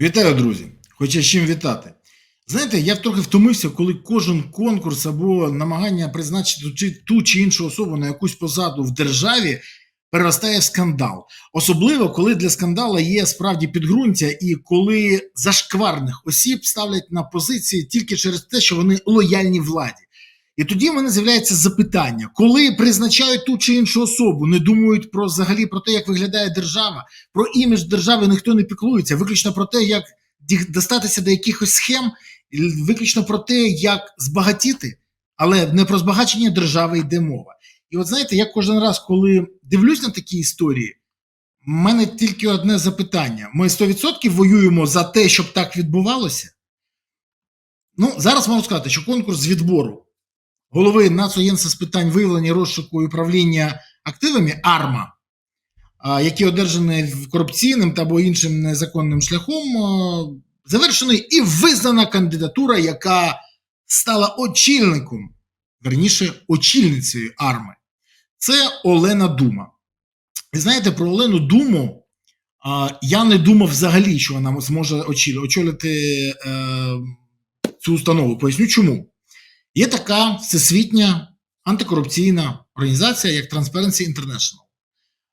Вітаю, друзі! Хоча з чим вітати. Знаєте, я трохи втомився, коли кожен конкурс або намагання призначити ту чи іншу особу на якусь посаду в державі переростає в скандал. Особливо, коли для скандалу є справді підґрунтя, і коли зашкварних осіб ставлять на позиції тільки через те, що вони лояльні владі. І тоді в мене з'являється запитання: коли призначають ту чи іншу особу, не думають про взагалі про те, як виглядає держава, про імідж держави ніхто не піклується, виключно про те, як достатися до якихось схем, виключно про те, як збагатіти, але не про збагачення держави йде мова. І от знаєте, я кожен раз, коли дивлюсь на такі історії, в мене тільки одне запитання: ми 100% воюємо за те, щоб так відбувалося. Ну, зараз можу сказати, що конкурс з відбору голови Нацуєнса з питань виявлення розшуку і управління активами АРМА, які одержані корупційним та або іншим незаконним шляхом, а, завершений і визнана кандидатура, яка стала очільником, верніше, очільницею АРМи. Це Олена Дума. І знаєте, про Олену Думу я не думав взагалі, що вона зможе очолити е, цю установу. Поясню чому. Є така всесвітня антикорупційна організація, як Transparency International.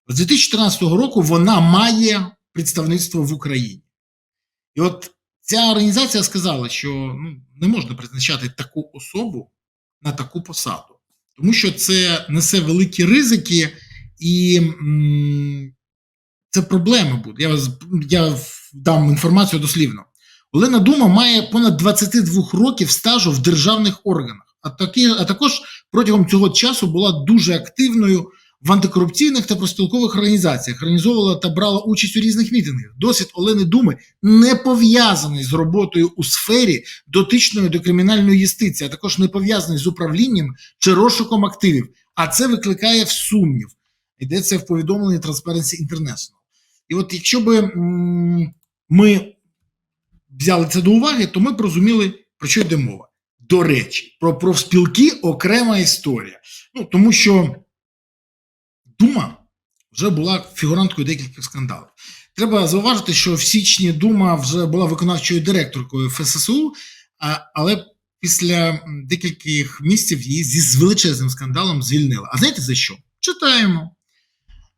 З 2014 року вона має представництво в Україні. І от ця організація сказала, що ну, не можна призначати таку особу на таку посаду, тому що це несе великі ризики і м, це проблема буде. Я, я дам інформацію дослівно. Олена Дума має понад 22 років стажу в державних органах, а, такі, а також протягом цього часу була дуже активною в антикорупційних та проспілкових організаціях, організовувала та брала участь у різних мітингах. Досвід Олени Думи не пов'язаний з роботою у сфері дотичної до кримінальної юстиції, а також не пов'язаний з управлінням чи розшуком активів. А це викликає в сумнів. Йдеться в повідомленні Transparency International. І от якщо би ми взяли це до уваги, то ми розуміли, про що йде мова. До речі, про профспілки окрема історія. Ну, тому що Дума вже була фігуранткою декількох скандалів. Треба зауважити, що в січні Дума вже була виконавчою директоркою ФССУ, але після декількох місяців її зі величезним скандалом звільнили. А знаєте за що? Читаємо.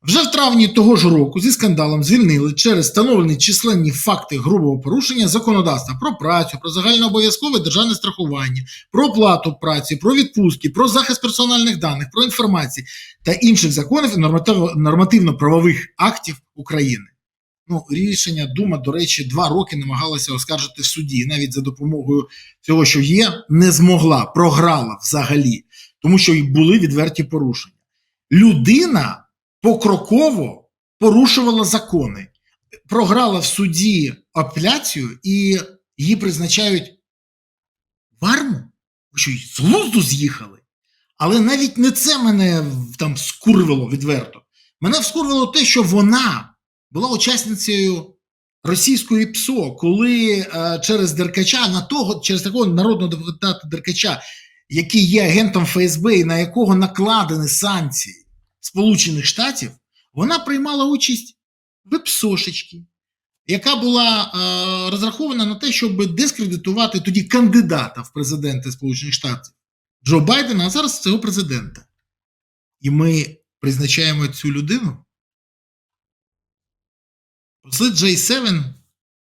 Вже в травні того ж року зі скандалом звільнили через встановлені численні факти грубого порушення законодавства про працю, про загальнообов'язкове державне страхування, про оплату праці, про відпустки, про захист персональних даних, про інформацію та інших законів і нормативно-правових актів України. Ну, рішення Дума, до речі, два роки намагалася оскаржити в суді, навіть за допомогою цього, що є, не змогла, програла взагалі, тому що й були відверті порушення. Людина покроково порушувала закони, програла в суді апеляцію і її призначають в арму. Що, з глузду з'їхали? Але навіть не це мене там скурвило відверто. Мене вскурвило те, що вона була учасницею російської ПСО, коли е, через Деркача, на того, через такого народного депутата Деркача, який є агентом ФСБ і на якого накладені санкції Сполучених Штатів, вона приймала участь в ПСОшечки, яка була е, розрахована на те, щоб дискредитувати тоді кандидата в президенти Сполучених Штатів Джо Байдена, а зараз цього президента. І ми призначаємо цю людину. Посли J7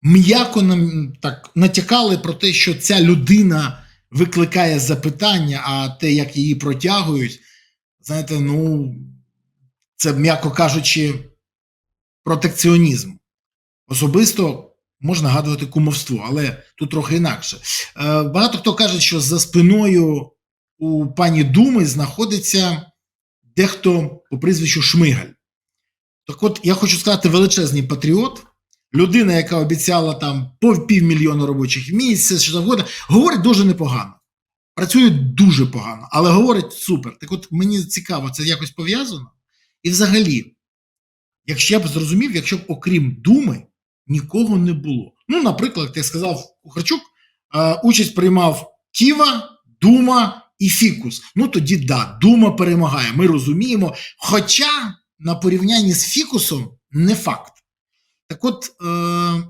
м'яко нам так натякали про те, що ця людина викликає запитання, а те, як її протягують, знаєте, ну, це, м'яко кажучи, протекціонізм. Особисто можна нагадувати кумовство, але тут трохи інакше. Е, Багато хто каже, що за спиною у пані Думи знаходиться дехто по прізвищу Шмигаль. Так от я хочу сказати величезний патріот, людина, яка обіцяла там півмільйона робочих місць, що завгодно, говорить дуже непогано. Працює дуже погано, але говорить супер. Так от мені цікаво, це якось пов'язано? І взагалі, якщо я б зрозумів, якщо б окрім Думи нікого не було. Ну, наприклад, як сказав Кухарчук, е, участь приймав Ківа, Дума і Фікус. Ну тоді да, Дума перемагає. Ми розуміємо. Хоча на порівнянні з Фікусом не факт. Так от, е,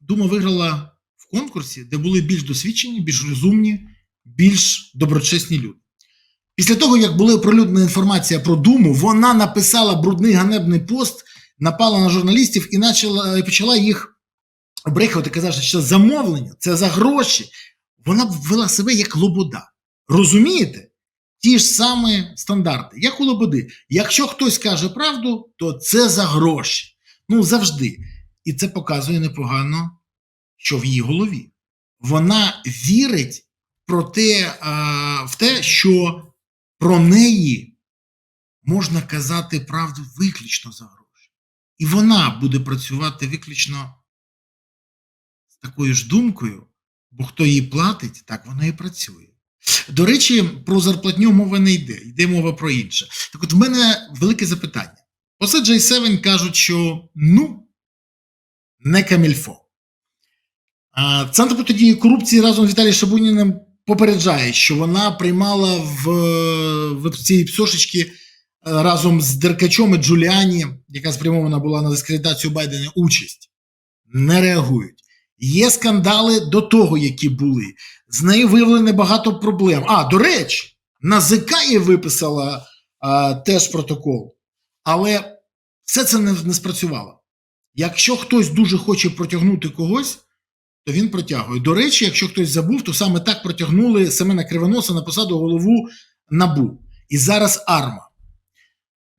Дума виграла в конкурсі, де були більш досвідчені, більш розумні, більш доброчесні люди. Після того, як була оприлюднена інформація про Думу, вона написала брудний ганебний пост, напала на журналістів і почала, почала їх брехувати, казавши, що замовлення це за гроші. Вона вела себе як лобода. Розумієте? Ті ж самі стандарти, як у лободи. Якщо хтось каже правду, то це за гроші. Ну завжди. І це показує непогано, що в її голові. Вона вірить про те, а, в те, що про неї можна казати правду виключно за гроші. І вона буде працювати виключно з такою ж думкою, бо хто їй платить, так вона і працює. До речі, про зарплатню мова не йде, йде мова про інше. Так от в мене велике запитання. Оце J7 кажуть, що ну, не камільфо. Центр протидії корупції разом з Віталієм Шабуніним попереджає, що вона приймала в, в цій псошечці е, разом з Деркачом і Джуліані, яка спрямована була на дискредитацію Байдена, участь. Не реагують. Є скандали до того, які були. З нею виявлено багато проблем. А, до речі, НАЗК їй виписала а, теж протокол. Але все це не, не спрацювало. Якщо хтось дуже хоче протягнути когось, то він протягує. До речі, якщо хтось забув, то саме так протягнули Семена Кривоноса на посаду голову НАБУ. І зараз АРМА.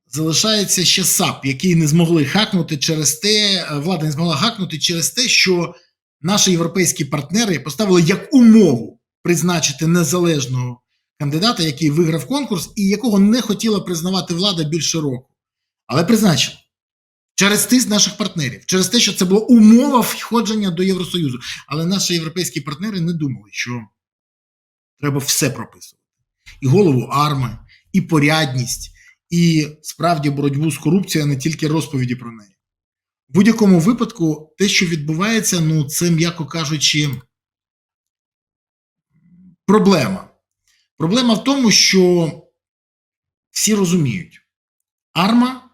Залишається ще САП, який не змогли хакнути через те, влада не змогла хакнути через те, що наші європейські партнери поставили як умову призначити незалежного кандидата, який виграв конкурс, і якого не хотіла признавати влада більше року. Але призначила. Через тиск наших партнерів, через те, що це була умова входження до Євросоюзу. Але наші європейські партнери не думали, що треба все прописувати. І голову арми, і порядність, і справді боротьбу з корупцією, а не тільки розповіді про неї. В будь-якому випадку, те, що відбувається, ну це, м'яко кажучи, проблема. Проблема в тому, що всі розуміють, арма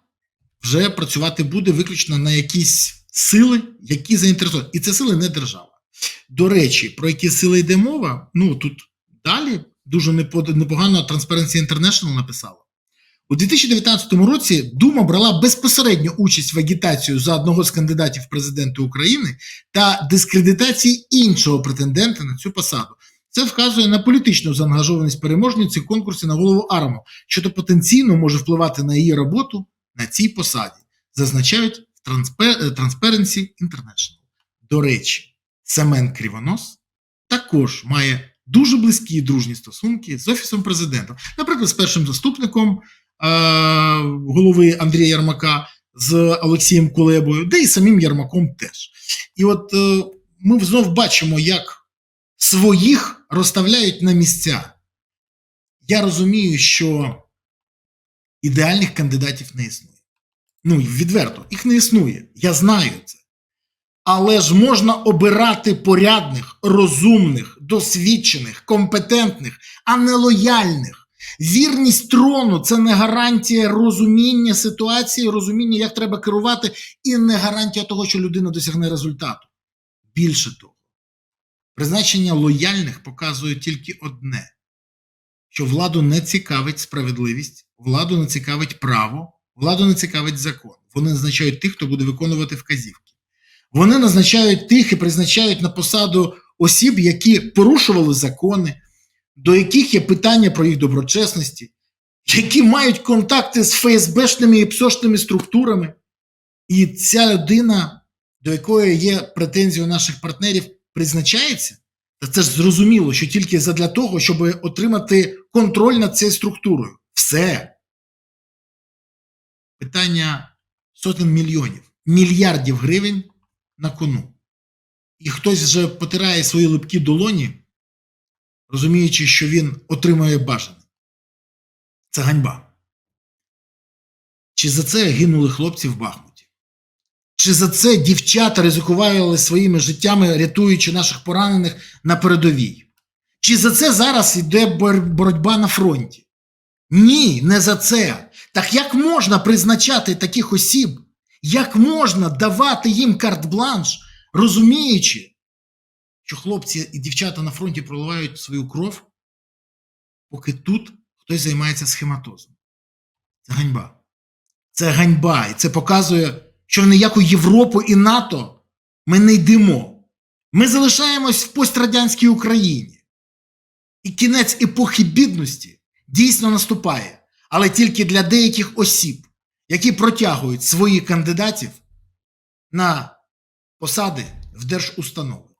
вже працювати буде виключно на якісь сили, які заінтересовані. І це сили не держава. До речі, про які сили йде мова, ну тут далі дуже непогано Transparency International написала. У 2019 році Дума брала безпосередню участь в агітацію за одного з кандидатів в президенти України та дискредитації іншого претендента на цю посаду. Це вказує на політичну заангажованість переможниці конкурсі на голову АРМО, що то потенційно може впливати на її роботу на цій посаді, зазначають в Transparency International. До речі, Семен Кривонос також має дуже близькі і дружні стосунки з Офісом президента, наприклад, з першим заступником голови Андрія Ярмака з Олексієм Кулебою, де і самим Ярмаком теж. І от е, ми знов бачимо, як своїх розставляють на місця. Я розумію, що ідеальних кандидатів не існує. Ну, відверто, їх не існує. Я знаю це. Але ж можна обирати порядних, розумних, досвідчених, компетентних, а не лояльних. Вірність трону це не гарантія розуміння ситуації, розуміння, як треба керувати, і не гарантія того, що людина досягне результату. Більше того, призначення лояльних показує тільки одне: що владу не цікавить справедливість, владу не цікавить право, владу не цікавить закон. Вони назначають тих, хто буде виконувати вказівки. Вони назначають тих і призначають на посаду осіб, які порушували закони до яких є питання про їх доброчесності, які мають контакти з ФСБшними і ПСОшними структурами. І ця людина, до якої є претензії у наших партнерів, призначається. Та це ж зрозуміло, що тільки задля того, щоб отримати контроль над цією структурою. Все. Питання сотень мільйонів, мільярдів гривень на кону. І хтось вже потирає свої липкі долоні розуміючи, що він отримує бажане. Це ганьба. Чи за це гинули хлопці в Бахмуті? Чи за це дівчата ризикували своїми життями, рятуючи наших поранених на передовій? Чи за це зараз йде боротьба на фронті? Ні, не за це. Так як можна призначати таких осіб? Як можна давати їм карт-бланш розуміючи, що хлопці і дівчата на фронті проливають свою кров, поки тут хтось займається схематозом. Це ганьба. Це ганьба. І це показує, що в ніяку Європу і НАТО ми не йдемо. Ми залишаємось в пострадянській Україні. І кінець епохи бідності дійсно наступає, але тільки для деяких осіб, які протягують своїх кандидатів на посади в держустанови.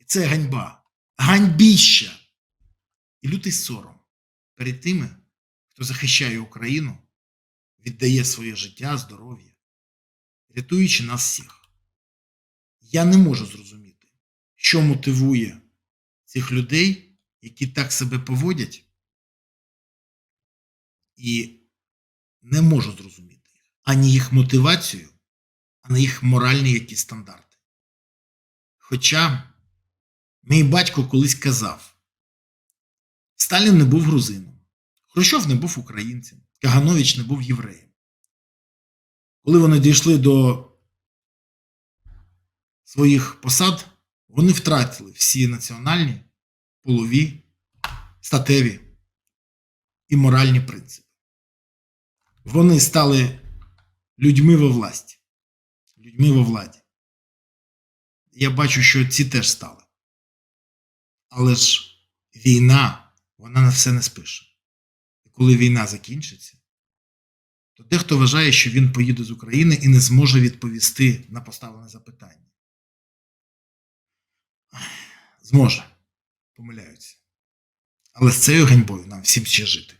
І це ганьба, ганьбіща і лютий сором перед тими, хто захищає Україну, віддає своє життя, здоров'я, рятуючи нас всіх. Я не можу зрозуміти, що мотивує цих людей, які так себе поводять, і не можу зрозуміти ані їх мотивацію, ані їх моральні якісь стандарти. Хоча мій батько колись казав: Сталін не був грузином, Хрущов не був українцем, Каганович не був євреєм. Коли вони дійшли до своїх посад, вони втратили всі національні, полові, статеві і моральні принципи. Вони стали людьми во власті, людьми во владі. Я бачу, що ці теж стали. Але ж війна, вона на все не спише. І коли війна закінчиться, то дехто вважає, що він поїде з України і не зможе відповісти на поставлене запитання. Зможе, помиляються. Але з цією ганьбою нам всім ще жити.